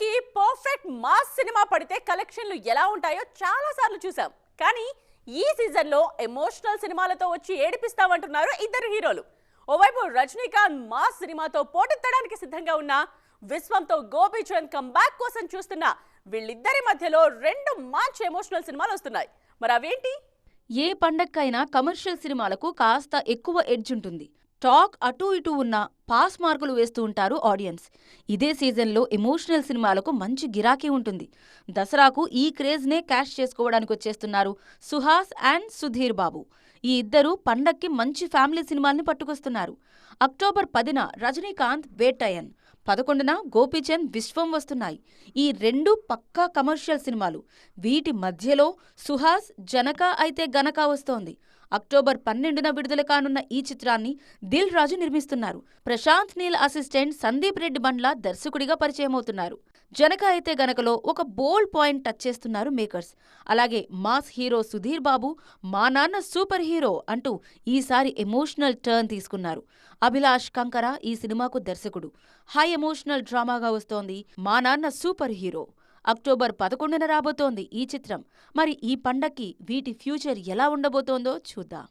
కి perfect mass cinema పడితే కలెక్షన్లు ఎలా ఉంటాయో చాలా సార్లు చూసాం కానీ ఈ సీజన్లో ఎమోషనల్ సినిమాలతో వచ్చి ఏడిపిస్తామంటున్నారు ఇద్దరు హీరోలు. ఓవైపు రజనీకాంత్ మాస్ సినిమాతో పోటెత్తడానికి సిద్ధంగా ఉన్న విశ్వంతో గోపీచంద్ కంబ్యాక్ కోసం చూస్తున్న వీళ్ళిద్దరి మధ్యలో రెండు మంచి ఎమోషనల్ సినిమాలు వస్తున్నాయి. మరి అవేంటి? ఏ పండక్కైనా కమర్షియల్ సినిమాలకు కాస్త ఎక్కువ ఎడ్జ్ ఉంటుంది. టాక్ అటూ ఇటూ ఉన్న పాస్ మార్కులు వేస్తూ ఉంటారు ఆడియన్స్. ఇదే సీజన్లో ఎమోషనల్ సినిమాలకు మంచి గిరాకీ ఉంటుంది. దసరాకు ఈ క్రేజ్నే క్యాష్ చేసుకోవడానికి వచ్చేస్తున్నారు సుహాస్ అండ్ సుధీర్ బాబు. ఈ ఇద్దరు పండక్కి మంచి ఫ్యామిలీ సినిమాల్ని పట్టుకొస్తున్నారు. అక్టోబర్ పదిన రజనీకాంత్ వేటయన్ పదకొండున గోపీచంద్ విశ్వం వస్తున్నాయి. ఈ రెండు పక్కా కమర్షియల్ సినిమాలు. వీటి మధ్యలో సుహాస్ జనక అయితే గనక వస్తోంది. అక్టోబర్ పన్నెండున విడుదల కానున్న ఈ చిత్రాన్ని దిల్ రాజు నిర్మిస్తున్నారు. ప్రశాంత్ నీల్ అసిస్టెంట్ సందీప్ రెడ్డి బండ్ల దర్శకుడిగా పరిచయమవుతున్నారు. జనక అయితే గనకలో ఒక బోల్డ్ పాయింట్ టచ్ చేస్తున్నారు మేకర్స్. అలాగే మాస్ హీరో సుధీర్ బాబు మా నాన్న సూపర్ హీరో అంటూ ఈసారి ఎమోషనల్ టర్న్ తీసుకున్నారు. అభిలాష్ కంకర ఈ సినిమాకు దర్శకుడు. హై ఎమోషనల్ డ్రామాగా వస్తోంది మా నాన్న సూపర్ హీరో. అక్టోబర్ పదకొండున రాబోతోంది ఈ చిత్రం. మరి ఈ పండక్కి వీటి ఫ్యూచర్ ఎలా ఉండబోతోందో చూద్దాం.